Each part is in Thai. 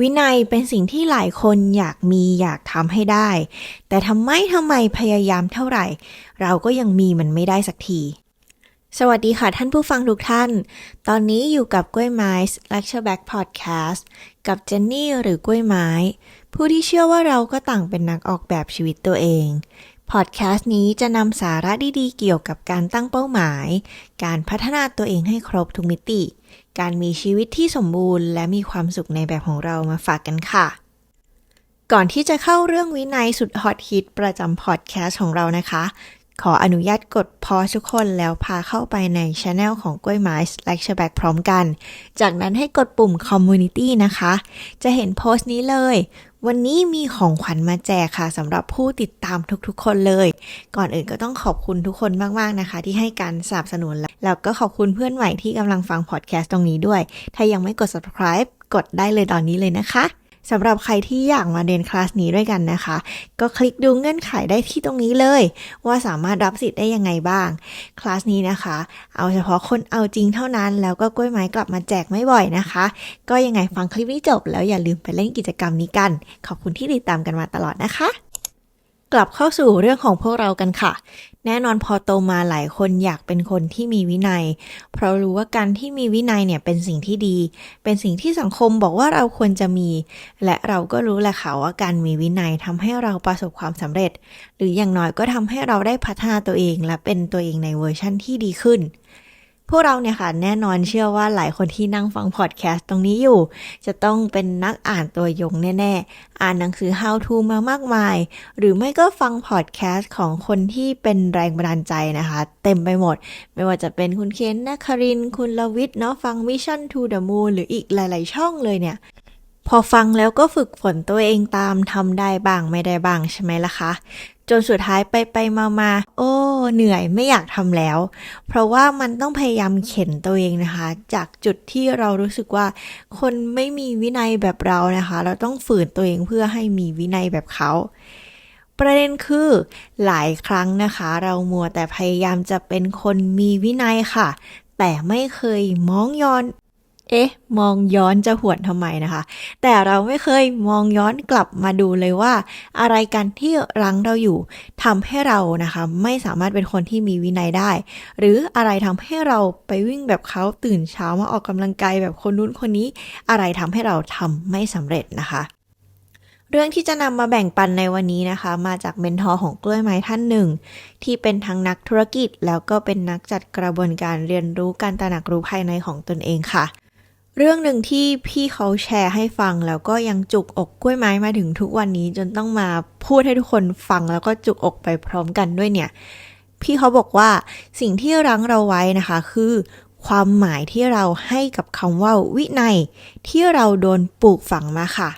วินัยเป็นสิ่งที่หลายคนอยากมีอยากทำให้ได้ แต่ทำไมทำไมพยายามเท่าไหร่ เราก็ยังมีมันไม่ได้สักที สวัสดีค่ะท่านผู้ฟังทุกท่าน ตอนนี้อยู่กับกล้วยไม้ Lecture Back Podcast กับเจนนี่หรือกล้วยไม้ ผู้ที่เชื่อว่าเราก็ต่างเป็นนักออกแบบชีวิตตัวเอง พอดแคสต์นี้จะนำสาระดีๆ เกี่ยวกับการตั้งเป้าหมาย การพัฒนาตัวเองให้ครบทุกมิติ การมีชีวิตที่สมบูรณ์ และมีความสุขในแบบของเรามาฝากกันค่ะ ก่อนที่จะเข้าเรื่องวินัยสุดฮอตฮิตประจำพอดแคสต์ของเรานะคะ ขออนุญาตกดพอทุกคนแล้วพาเข้าไปในช anel ของกล้วยไม้ Lecture Back พร้อมกัน จากนั้นให้กดปุ่ม Community นะคะ จะเห็นโพสต์นี้เลย วันนี้มีของขวัญมาแจกค่ะสำหรับผู้ติดตามทุกๆ คนเลย ก่อนอื่นก็ต้องขอบคุณทุกคนมากๆนะคะ ที่ให้การสนับสนุน และแล้วก็ขอบคุณเพื่อนใหม่ที่กำลังฟังพอดแคสต์ตรงนี้ด้วย ถ้ายังไม่กด subscribe กดได้เลยตอนนี้เลยนะคะ สำหรับใครที่อยากมาเรียนคลาสนี้ด้วยกันนะคะ ก็คลิกดูเงื่อนไขได้ที่ตรงนี้เลย ว่าสามารถรับสิทธิ์ได้ยังไงบ้าง คลาสนี้นะคะ เอาเฉพาะคนเอาจริงเท่านั้น แล้วก็กล้วยไม้กลับมาแจกไม่บ่อยนะคะ ก็ยังไงฟังคลิปนี้จบ แล้วอย่าลืมไปเล่นกิจกรรมนี้กัน ขอบคุณที่ติดตามกันมาตลอดนะคะ กลับเข้าสู่เรื่องของพวกเรากันค่ะ แน่นอนพอโตมาหลายคนอยากเป็นคนที่มีวินัย เพราะรู้ว่าการที่มีวินัยเนี่ยเป็นสิ่งที่ดี เป็นสิ่งที่สังคมบอกว่าเราควรจะมี และเราก็รู้แหละค่ะว่าการมีวินัยทำให้เราประสบความสำเร็จ หรืออย่างน้อยก็ทำให้เราได้พัฒนาตัวเองและเป็นตัวเองในเวอร์ชั่นที่ดีขึ้น พวกเราเนี่ยค่ะแน่นอนเชื่อว่าหลายคนที่นั่งฟังพอดแคสต์ตรงนี้อยู่ จะต้องเป็นนักอ่านตัวยงแน่ ๆ อ่านหนังสือ How to มามากมาย หรือไม่ก็ฟังพอดแคสต์ของคนที่เป็นแรงบันดาลใจนะคะ เต็มไปหมด ไม่ว่าจะเป็นคุณเคนนักคริน คุณลวิทย์เนาะฟัง Mission to the Moon หรืออีกหลาย ๆ ช่องเลยเนี่ย พอฟังแล้วก็ฝึกฝนตัวเองตามทำได้บ้างไม่ได้บ้างใช่ไหมล่ะคะ จนสุดท้ายไปไปมามาโอ้เหนื่อยไม่อยากทำแล้ว เพราะว่ามันต้องพยายามเข็นตัวเองนะคะ จากจุดที่เรารู้สึกว่า คนไม่มีวินัยแบบเรานะคะ เราต้องฝืนตัวเองเพื่อให้มีวินัยแบบเขาประเด็นคือหลายครั้งนะคะ เรามัวแต่พยายามจะเป็นคนมีวินัยค่ะ แต่ไม่เคยมองย้อน เอ๊ะ มองย้อนจะหวนทำไมนะคะ แต่เราไม่เคยมองย้อนกลับมาดูเลยว่า อะไรกันที่รั้งเราอยู่ทำให้เรานะคะ ไม่สามารถเป็นคนที่มีวินัยได้ หรืออะไรทำให้เราไปวิ่งแบบเขาตื่นเช้ามาออกกำลังกายแบบคนนู้นคนนี้ อะไรทำให้เราทำไม่สำเร็จนะคะเรื่องที่จะนำมาแบ่งปันในวันนี้นะคะ มาจากเมนทอร์ของกล้วยไม้ท่านหนึ่ง ที่เป็นทั้งนักธุรกิจ แล้วก็เป็นนักจัดกระบวนการเรียนรู้การตระหนักรู้ภายในของตนเองค่ะ เรื่องหนึ่งที่พี่เขาแชร์ให้ฟังแล้วก็ยังจุกอกกล้วยไม้มาถึงทุกวันนี้จนต้องมาพูดให้ทุกคนฟังแล้วก็จุกอกไปพร้อมกันด้วยเนี่ย พี่เขาบอกว่าสิ่งที่รั้งเราไว้นะคะคือความหมายที่เราให้กับคำว่าวินัย ที่เราโดนปลูกฝังมาค่ะ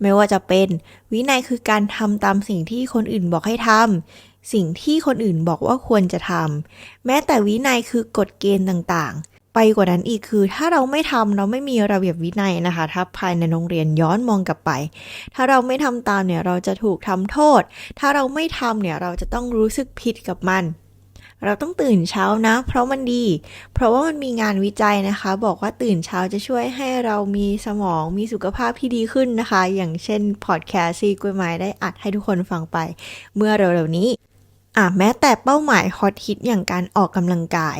ไม่ว่าจะเป็น วินัยคือการทำตามสิ่งที่คนอื่นบอกให้ทำสิ่งที่คนอื่นบอกว่าควรจะทำแม้แต่วินัยคือกฎเกณฑ์ต่างๆ ไปกว่านั้นอีกคือถ้าเราไม่ทำเราไม่มีระเบียบวินัยนะคะ ถ้าภายในโรงเรียนย้อนมองกลับไป ถ้าเราไม่ทำตามเนี่ยเราจะถูกทำโทษ ถ้าเราไม่ทำเนี่ยเราจะต้องรู้สึกผิดกับมัน เราต้องตื่นเช้านะ เพราะมันดี เพราะว่ามันมีงานวิจัยนะคะ บอกว่าตื่นเช้าจะช่วยให้เรามีสมองมีสุขภาพที่ดีขึ้นนะคะ อย่างเช่นพอดแคสต์ซีกล้วยไม้ได้อัดให้ทุกคนฟังไป เมื่อเร็วๆนี้ อะแม้แต่เป้าหมายฮอตฮิตอย่างการออกกำลังกาย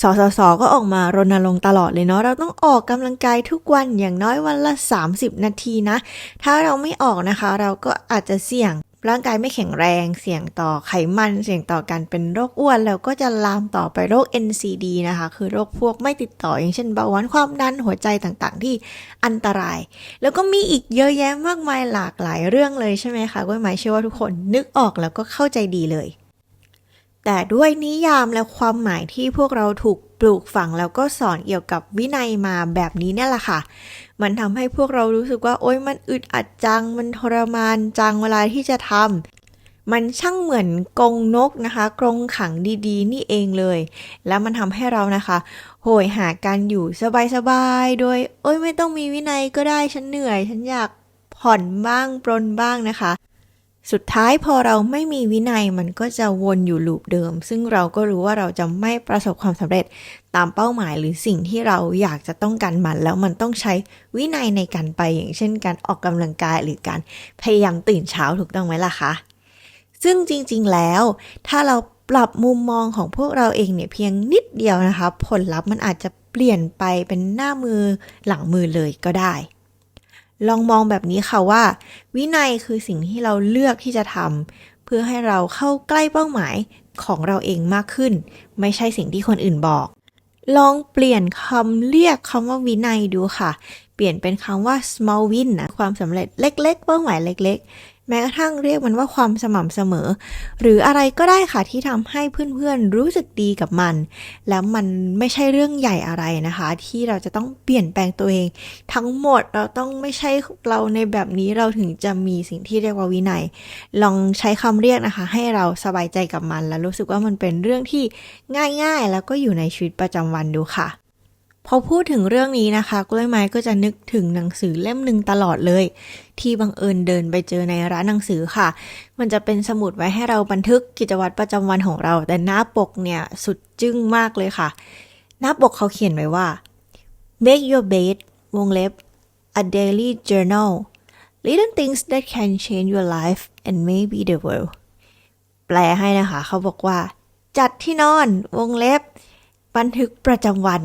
สสส ก็ออกมารณรงค์ตลอดเลยเนาะ เราต้องออกกำลังกายทุกวันอย่างน้อยวันละ 30 นาทีนะ ถ้าเราไม่ออกนะคะ เราก็อาจจะเสี่ยงร่างกายไม่แข็งแรง เสี่ยงต่อไขมัน เสี่ยงต่อการเป็นโรคอ้วน แล้วก็จะลามต่อไปโรค NCD นะคะ คือโรคพวกไม่ติดต่อ อย่างเช่นเบาหวานความดันหัวใจต่างๆ ที่อันตราย แล้วก็มีอีกเยอะแยะมากมายหลากหลายเรื่องเลยใช่ไหมคะก้อยหมายเชื่อว่าทุกคนนึกออกแล้วก็เข้าใจดีเลย แต่ด้วยนิยามและความหมายที่พวกเราถูกปลูกฝังแล้วก็สอนเกี่ยวกับวินัยมาแบบนี้เนี่ยแหละค่ะ มันทำให้พวกเรารู้สึกว่า โอ๊ยมันอึดอัดจัง มันทรมานจังเวลาที่จะทำมันช่างเหมือนกรงนกนะคะกรงขังดีๆ นี่เองเลย แล้วมันทำให้เรานะคะ โหยหาการอยู่สบายๆ โดย โอ๊ยไม่ต้องมีวินัยก็ได้ฉันเหนื่อย ฉันอยากผ่อนบ้างปรนบ้างนะคะ สุดท้ายพอเราไม่มีวินัยมันก็จะวนอยู่ลูปเดิม ซึ่งเราก็รู้ว่าเราจะไม่ประสบความสำเร็จตามเป้าหมายหรือสิ่งที่เราอยากจะต้องการมัน แล้วมันต้องใช้วินัยในการไปอย่างเช่น การออกกำลังกายหรือการพยายามตื่นเช้าถูกต้องไหมล่ะคะซึ่งจริงๆแล้ว ถ้าเราปรับมุมมองของพวกเราเองเนี่ยเพียงนิดเดียวนะคะ ผลลัพธ์มันอาจจะเปลี่ยนไปเป็นหน้ามือหลังมือเลยก็ได้ ลองมองแบบนี้ค่ะว่า วินัยคือสิ่งที่เราเลือกที่จะทำเพื่อให้เราเข้าใกล้เป้าหมายของเราเองมากขึ้น ไม่ใช่สิ่งที่คนอื่นบอก ลองเปลี่ยนคำเรียกคำว่าวินัยดูค่ะ เปลี่ยนเป็นคำว่า small win นะความสำเร็จเล็ก ๆ เป้าหมายเล็กๆ แม้กระทั่งเรียกมันว่าความสม่ำเสมอ หรืออะไรก็ได้ค่ะที่ทำให้เพื่อนๆรู้สึกดีกับมัน แล้วมันไม่ใช่เรื่องใหญ่อะไรนะคะ ที่เราจะต้องเปลี่ยนแปลงตัวเอง ทั้งหมดเราต้องไม่ใช่เราในแบบนี้เราถึงจะมีสิ่งที่เรียกว่าวินัย ลองใช้คำเรียกนะคะ ให้เราสบายใจกับมัน แล้วรู้สึกว่ามันเป็นเรื่องที่ง่าย ๆ แล้วก็อยู่ในชีวิตประจำวันดูค่ะ พอพูดถึงเรื่องนี้นะคะกล้วยไม้ก็จะนึกถึงหนังสือเล่มหนึ่งตลอดเลย ที่บังเอิญเดินไปเจอในร้านหนังสือค่ะ มันจะเป็นสมุดไว้ให้เราบันทึกกิจวัตรประจำวันของเรา แต่หน้าปกเนี่ยสุดจึ้งมากเลยค่ะ หน้าปกเขาเขียนไว้ว่า make your bed วงเล็บ a daily journal little things that can change your life and maybe the world แปลให้นะคะ เขาบอกว่า จัดที่นอนวงเล็บ บันทึกประจำวัน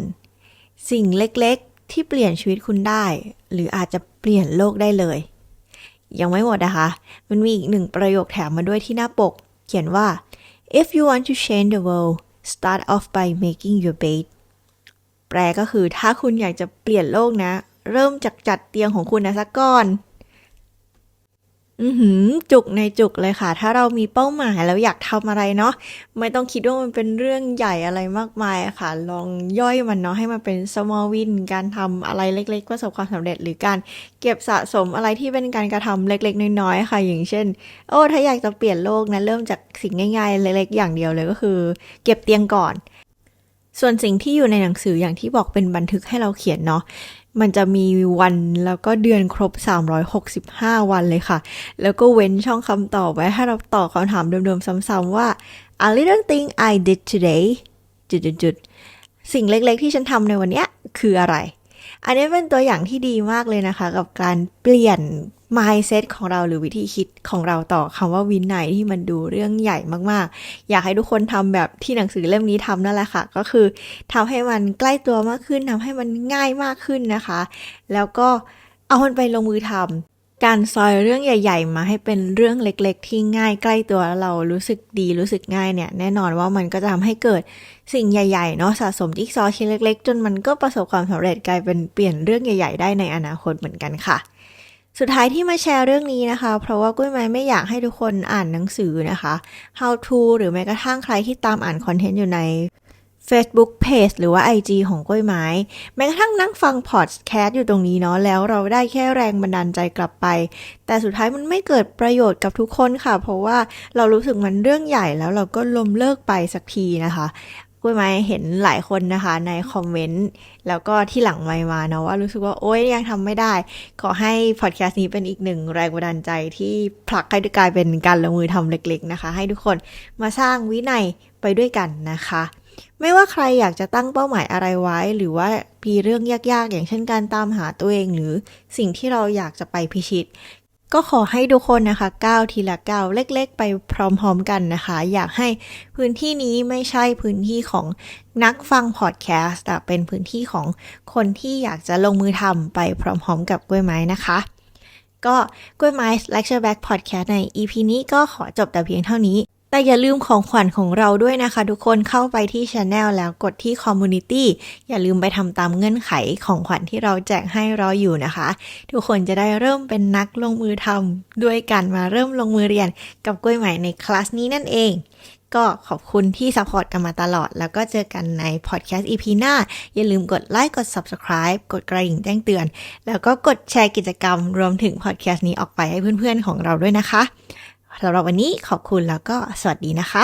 สิ่งเล็กๆ ที่เปลี่ยนชีวิตคุณได้ หรืออาจจะเปลี่ยนโลกได้เลย ยังไม่หมดนะคะ มันมีอีกหนึ่งประโยคแถมมาด้วยที่หน้าปก เขียนว่า if you want to change the world start off by making your bed แปลก็คือถ้าคุณอยากจะเปลี่ยนโลกนะ เริ่มจากจัดเตียงของคุณนะสักก่อน อือหืจุกในจุกเลยค่ะ ถ้าเรามีเป้าหมายแล้วอยากทำอะไรเนาะไม่ต้องคิดว่ามันเป็นเรื่องใหญ่อะไรมากมายค่ะ ลองย่อยมันเนาะให้มันเป็น small win การทำอะไรเล็ก ๆ ประสบความสำเร็จหรือการเก็บสะสมอะไรที่เป็นการกระทำเล็ก ๆ น้อยๆค่ะ อย่างเช่น โอ้ถ้าอยากจะเปลี่ยนโลกนะเริ่มจากสิ่งง่ายๆ เล็กๆ อย่างเดียวเลยก็คือ เก็บเตียงก่อน ส่วนสิ่งที่อยู่ในหนังสืออย่างที่บอกเป็นบันทึกให้เราเขียนเนาะ มันจะมีวันแล้วก็เดือนครบ 365 วันเลยค่ะ แล้วก็เว้นช่องคำตอบไว้ให้เราตอบคำถามเดิมๆซ้ำๆว่า a little thing I did today จุดๆสิ่งเล็กๆที่ฉันทำในวันนี้คืออะไร อันนี้เป็นตัวอย่างที่ดีมากเลยนะคะ กับการเปลี่ยน mindset ของเราหรือวิธีคิดของเราต่อคำว่าวินัยที่มันดูเรื่องใหญ่มากๆ อยากให้ทุกคนทำแบบที่หนังสือเล่มนี้ทำนั่นแหละค่ะ ก็คือทำให้มันใกล้ตัวมากขึ้นทำให้มันง่ายมากขึ้นนะคะ แล้วก็เอามันไปลงมือทำ การซอยเรื่องใหญ่ ๆ มาให้เป็นเรื่องเล็ก ๆ ที่ง่ายใกล้ตัวแล้วเรารู้สึกดีรู้สึกง่ายเนี่ย แน่นอนว่ามันก็จะทำให้เกิดสิ่งใหญ่ๆเนาะสะสมจิ๊กซอชิ้นเล็ก ๆ จนมันก็ประสบความสำเร็จกลายเป็นเปลี่ยนเรื่องใหญ่ ๆ ได้ในอนาคตเหมือนกันค่ะ สุดท้ายที่มาแชร์เรื่องนี้นะคะ เพราะว่ากุ้ยไม้ไม่อยากให้ทุกคนอ่านหนังสือนะคะ how to หรือแม้กระทั่งใครที่ตามอ่านคอนเทนต์อยู่ใน Facebook Page หรือว่า IG ของกล้วยไม้ แม้กระทั่งนั่งฟังพอดแคสต์อยู่ตรงนี้เนาะแล้วเราได้แค่แรงบันดาลใจกลับไป แต่สุดท้ายมันไม่เกิดประโยชน์กับทุกคนค่ะ เพราะว่าเรารู้สึกมันเรื่องใหญ่แล้วเราก็ลมเลิกไปสักทีนะคะกล้วยไม้เห็นหลายคนนะคะในคอมเมนต์แล้วก็ที่หลังไมมาเนาะว่ารู้สึกว่าโอ๊ยยังทำไม่ได้ ขอให้พอดแคสต์นี้เป็นอีกหนึ่งแรงบันดาลใจที่ผลักให้กลายเป็นการลงมือทำเล็กๆนะคะ ให้ทุกคนมาสร้างวินัยไปด้วยกันนะคะ ไม่ว่าใครอยากจะตั้งเป้าหมายอะไรไว้ หรือว่ามีเรื่องยากๆ อย่างเช่นการตามหาตัวเองหรือสิ่งที่เราอยากจะไปพิชิต ก็ขอให้ทุกคนนะคะก้าวทีละก้าวเล็กๆ ไปพร้อมๆกันนะคะ อยากให้พื้นที่นี้ไม่ใช่พื้นที่ของนักฟังพอดแคสต์แต่เป็นพื้นที่ของคนที่อยากจะลงมือทำไปพร้อมๆ กับกล้วยไม้นะคะก็กล้วยไม้ Lecture Back Podcast ใน EP นี้ก็ขอจบแต่เพียงเท่านี้ แต่อย่าลืมของขวัญของเราด้วยนะคะ ทุกคนเข้าไปที่ Channel แล้วกดที่ Community อย่าลืมไปทำตามเงื่อนไขของขวัญที่เราแจกให้รออยู่นะคะ ทุกคนจะได้เริ่มเป็นนักลงมือทำด้วยกันมาเริ่มลงมือเรียนกับกล้วยใหม่ในคลาสนี้นั่นเองก็ขอบคุณที่ซัพพอร์ตกันมาตลอด แล้วก็เจอกันในพอดแคสต์ EP หน้า อย่าลืมกดไลค์ กด Subscribe กดกระดิ่งแจ้งเตือน แล้วก็กดแชร์กิจกรรม รวมถึงพอดแคสต์นี้ออกไปให้เพื่อนๆของเราด้วยนะคะ สำหรับวันนี้ขอบคุณแล้วก็สวัสดีนะคะ